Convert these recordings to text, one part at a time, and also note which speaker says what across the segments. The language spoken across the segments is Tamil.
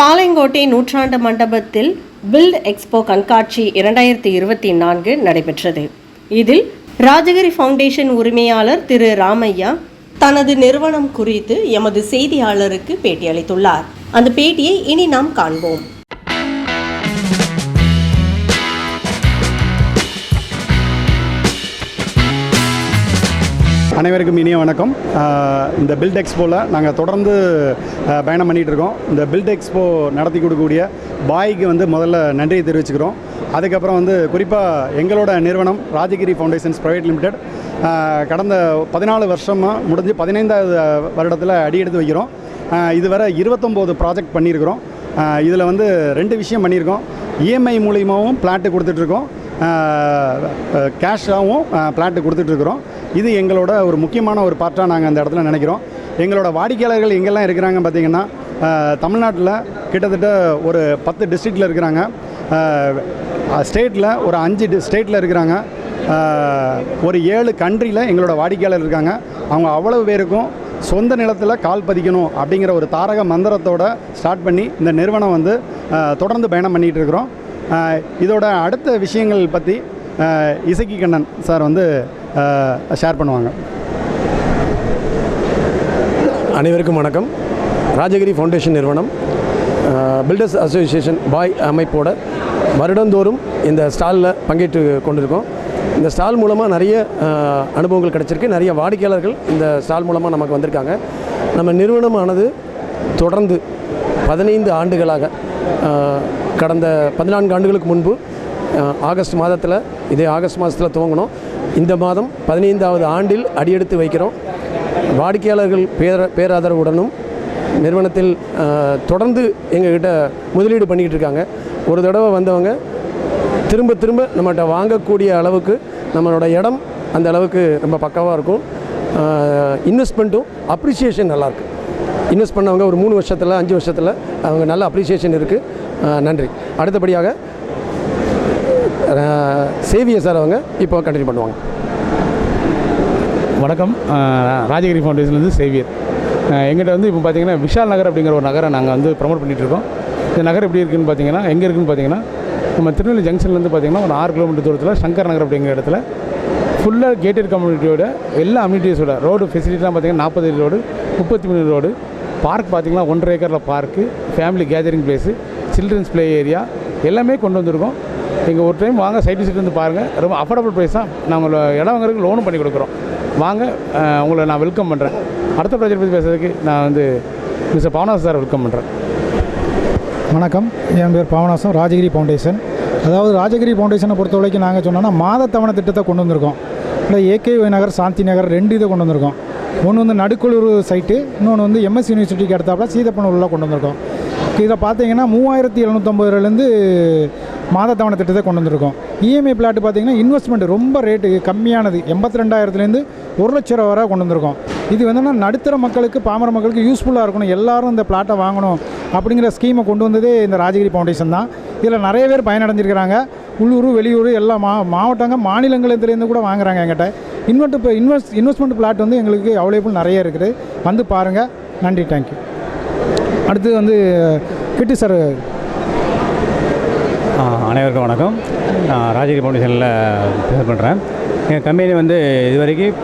Speaker 1: பாளையங்கோட்டை நூற்றாண்டு மண்டபத்தில் பில்ட் எக்ஸ்போ கண்காட்சி இரண்டாயிரத்தி இருபத்தி நான்கு நடைபெற்றது. இதில் ராஜகிரி ஃபவுண்டேஷன் உரிமையாளர் திரு ராமையா தனது நிறுவனம் குறித்து எமது செய்தியாளருக்கு பேட்டியளித்துள்ளார். அந்த பேட்டியை இனி நாம் காண்போம்.
Speaker 2: அனைவருக்கும் இனிய வணக்கம். இந்த பில்ட் எக்ஸ்போவில் நாங்கள் தொடர்ந்து பயணம் பண்ணிகிட்டு இருக்கோம். இந்த பில்ட் எக்ஸ்போ நடத்தி கொடுக்கக்கூடிய பாய்க்கு வந்து முதல்ல நன்றியை தெரிவிச்சுக்கிறோம். அதுக்கப்புறம் வந்து குறிப்பாக எங்களோட நிறுவனம் ராஜகிரி ஃபவுண்டேஷன்ஸ் ப்ரைவேட் லிமிடெட் கடந்த பதினாலு வருஷமாக முடிஞ்சு பதினைந்தாவது வருடத்தில் அடியெடுத்து வைக்கிறோம். இதுவரை இருபத்தொம்போது ப்ராஜெக்ட் பண்ணியிருக்கிறோம். இதில் வந்து ரெண்டு விஷயம் பண்ணியிருக்கோம். இஎம்ஐ மூலியமாகவும் பிளாட்டு கொடுத்துட்ருக்கோம் கேஷாகவும் பிளாட்டு கொடுத்துட்ருக்குறோம் இது எங்களோட ஒரு முக்கியமான ஒரு பார்ட்டாக நாங்கள் அந்த இடத்துல நினைக்கிறோம். எங்களோட வாடிக்கையாளர்கள் எங்கெல்லாம் இருக்கிறாங்க பார்த்தீங்கன்னா தமிழ்நாட்டில் கிட்டத்தட்ட ஒரு பத்து டிஸ்ட்ரிக்டில் இருக்கிறாங்க. ஸ்டேட்டில் ஒரு அஞ்சு ஸ்டேட்டில் இருக்கிறாங்க. ஒரு ஏழு கண்ட்ரியில் எங்களோட வாடிக்கையாளர் இருக்காங்க. அவங்க அவ்வளவு பேருக்கும் சொந்த நிலத்தில் கால் பதிக்கணும் அப்படிங்கிற ஒரு தாரக மந்திரத்தோட ஸ்டார்ட் பண்ணி இந்த நிறுவனம் வந்து தொடர்ந்து பயணம் பண்ணிகிட்டு இருக்கிறோம். இதோட அடுத்த விஷயங்கள் பற்றி இசக்கி கண்ணன் சார் வந்து ஷேர் பண்ணுவாங்க.
Speaker 3: அனைவருக்கும் வணக்கம். ராஜகிரி ஃபவுண்டேஷன் நிறுவனம் பில்டர்ஸ் அசோசியேஷன் பாய் அமைப்போட வருடந்தோறும் இந்த ஸ்டாலில் பங்கேற்று கொண்டிருக்கோம். இந்த ஸ்டால் மூலமாக நிறைய அனுபவங்கள் கிடச்சிருக்கு. நிறைய வாடிக்கையாளர்கள் இந்த ஸ்டால் மூலமாக நமக்கு வந்திருக்காங்க. நம்ம நிறுவனமானது தொடர்ந்து பதினைந்து ஆண்டுகளாக கடந்த பதினான்கு ஆண்டுகளுக்கு முன்பு ஆகஸ்ட் மாதத்தில் இதே ஆகஸ்ட் மாதத்தில் துவங்கினோம் இந்த மாதம் பதினைந்தாவது ஆண்டில் அடியெடுத்து வைக்கிறோம். வாடிக்கையாளர்கள் பேர பேராதரவுடனும் நிறுவனத்தில் தொடர்ந்து எங்ககிட்ட முதலீடு பண்ணிக்கிட்டு இருக்காங்க. ஒரு தடவை வந்தவங்க திரும்ப திரும்ப நம்மகிட்ட வாங்கக்கூடிய அளவுக்கு நம்மளோட இடம் அந்த அளவுக்கு ரொம்ப பக்காவாக இருக்கும். இன்வெஸ்ட்மெண்ட்டும் அப்ரிசியேஷன் நல்லாயிருக்கு இன்வெஸ்ட் பண்ணவங்க ஒரு மூணு வருஷத்தில் அஞ்சு வருஷத்தில் அவங்க நல்ல அப்ரிசியேஷன் இருக்குது நன்றி. அடுத்தபடியாக சேவியர் சார் அவங்க இப்போ கண்டினியூ பண்ணுவாங்க.
Speaker 4: வணக்கம். ராஜகிரி ஃபவுண்டேஷன்லேருந்து சேவியர். எங்கிட்ட வந்து இப்போ பார்த்தீங்கன்னா விஷால் நகர் அப்படிங்கிற ஒரு நகரை நாங்கள் வந்து ப்ரமோட் பண்ணிகிட்ருக்கோம் இருக்கோம் இந்த நகர் எப்படி இருக்குதுன்னு பார்த்தீங்கன்னா எங்கே இருக்குன்னு பார்த்தீங்கன்னா நம்ம திருநெல்வேலி ஜங்ஷன்லேருந்து பார்த்தீங்கன்னா ஒரு ஆறு கிலோமீட்டர் தூரத்தில் சங்கர் நகர் அப்படிங்கிற இடத்துல ஃபுல்லாக கேட்டட் கம்யூனிட்டியோட எல்லா அம்யூனிட்டிஸோட ரோடு ஃபெசிலிட்டிலாம் பார்த்திங்கன்னா நாற்பது ரோடு முப்பத்தி மூணு ரோடு பார்க் பார்த்திங்கன்னா ஒன்றரை ஏக்கரில் park family gathering place children's play area எல்லாமே கொண்டு வந்திருக்கோம். நீங்கள் ஒரு டைம் வாங்க சைட் விசிட் வந்து பாருங்கள் ரொம்ப அஃபோர்டபுள் ப்ரைஸ் தான். நாங்கள் இடம் வாங்குறதுக்கு லோனும் பண்ணி கொடுக்குறோம். வாங்க உங்களை நான் வெல்கம் பண்ணுறேன் அடுத்த ப்ராஜெக்ட் பற்றி பேசுறதுக்கு நான் வந்து மிஸ்டர் பவனாஸ் சார் வெல்கம் பண்ணுறேன்
Speaker 5: வணக்கம். என் பேர் பாவனாசம் ராஜகிரி ஃபவுண்டேஷன் அதாவது ராஜகிரி ஃபவுண்டேஷனை பொறுத்த வரைக்கும் நாங்கள் சொன்னோன்னா மாதத்தவணை திட்டத்தை கொண்டு வந்திருக்கோம். இல்லை ஏகே நகர் சாந்தி நகர் ரெண்டு இதை கொண்டு வந்திருக்கோம். ஒன்று வந்து நடுக்குளூர் சைட்டு இன்னொன்று வந்து எம்எஸ் யூனிவர்சிட்டிக்கு அடுத்தாப்புல சீதப்பனூரில் கொண்டு வந்திருக்கோம். இதில் பார்த்தீங்கன்னா மூவாயிரத்தி எழுநூற்றம்பது ரூபாயிலேருந்து மாத தவணை திட்டத்தை கொண்டு வந்திருக்கோம். இஎம்ஐ பிளாட்டு பார்த்தீங்கன்னா இன்வெஸ்ட்மெண்ட் ரொம்ப ரேட்டு கம்மியானது. எண்பத்தி ரெண்டாயிரத்துலேருந்து ஒரு லட்ச ரூபா வரை கொண்டு வந்திருக்கோம். இது வந்து நடுத்தர மக்களுக்கு பாமர மக்களுக்கு யூஸ்ஃபுல்லாக இருக்கணும். எல்லாரும் இந்த பிளாட்டை வாங்கணும் அப்படிங்கிற ஸ்கீமை கொண்டு வந்ததே இந்த ராஜகிரி ஃபவுண்டேஷன் தான். இதில் நிறைய பேர் பயனடைஞ்சிருக்கிறாங்க. உள்ளூர் வெளியூர் எல்லா மா மாவட்டங்க மாநிலங்களிலேருந்து கூட வாங்குறாங்க எங்கிட்ட இன்வெர்ட் இப்போ இன்வெஸ்ட் இன்வெஸ்ட்மெண்ட் பிளாட் வந்து எங்களுக்கு அவைலபிள் நிறைய இருக்குது. வந்து பாருங்கள் நன்றி. தேங்க்யூ அடுத்து வந்து கிட்டு சார்
Speaker 6: அனைவருக்கும் வணக்கம். நான் ராஜகிரி ஃபவுண்டேஷனில் பேர் பண்ணுறேன் எங்கள் கம்பெனி வந்து இது வரைக்கும்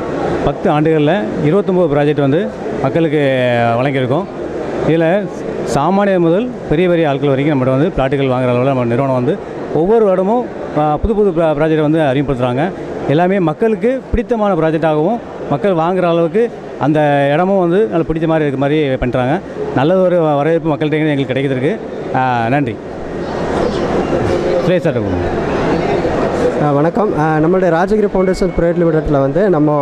Speaker 6: பத்து ஆண்டுகளில் இருபத்தொம்போது ப்ராஜெக்ட் வந்து மக்களுக்கு வழங்கியிருக்கோம். இதில் சாமானியர் முதல் பெரிய பெரிய ஆட்கள் வரைக்கும் நம்மகிட்ட வந்து பிளாட்டுகள் வாங்குற அளவில் நம்ம நிறுவனம் வந்து ஒவ்வொரு இடமும் புது புது ப்ராஜெக்ட் வந்து அறிமுகப்படுத்துகிறாங்க எல்லாமே மக்களுக்கு பிடித்தமான ப்ராஜெக்டாகவும் மக்கள் வாங்குகிற அளவுக்கு அந்த இடமும் வந்து நல்லா பிடிச்ச மாதிரி இருக்க மாதிரி பண்ணுறாங்க நல்ல ஒரு வரவேற்பு மக்கள்கிட்ட எங்களுக்கு கிடைக்கிறதுக்கு. நன்றி. சுரேஷ் சார்
Speaker 7: வணக்கம். நம்மளுடைய ராஜகிரி ஃபவுண்டேஷன் ப்ரைவேட் லிமிடெட்டில் வந்து நம்ம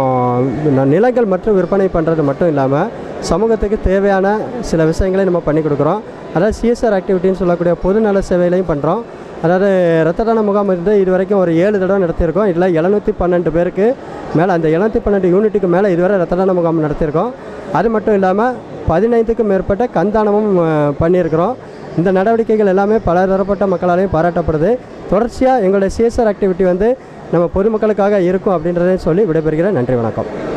Speaker 7: நிலங்கள் மற்றும் விற்பனை பண்ணுறது மட்டும் இல்லாமல் சமூகத்துக்கு தேவையான சில விஷயங்களை நம்ம பண்ணி கொடுக்குறோம். அதாவது சிஎஸ்ஆர் ஆக்டிவிட்டின்னு சொல்லக்கூடிய பொது நல சேவைகளையும் பண்ணுறோம் அதாவது ரத்த தான முகாம் இருந்து இது வரைக்கும் ஒரு ஏழு தடவை நடத்தியிருக்கோம். இதில் எழுநூற்றி பன்னெண்டு பேருக்கு மேலே அந்த எழுநூற்றி பன்னெண்டு யூனிட்டுக்கு மேலே இதுவரை ரத்த தான முகாம் நடத்தியிருக்கோம். அது மட்டும் இல்லாமல் பதினைந்துக்கும் மேற்பட்ட கந்தானமும் பண்ணியிருக்கிறோம். இந்த நடவடிக்கைகள் எல்லாமே பல தரப்பட்ட மக்களாலையும் பாராட்டப்படுது. தொடர்ச்சியாக எங்களுடைய சிஎஸ்ஆர் ஆக்டிவிட்டி வந்து நம்ம பொதுமக்களுக்காக இருக்கும் அப்படின்றதையும் சொல்லி விடைபெறுகிறேன். நன்றி வணக்கம்.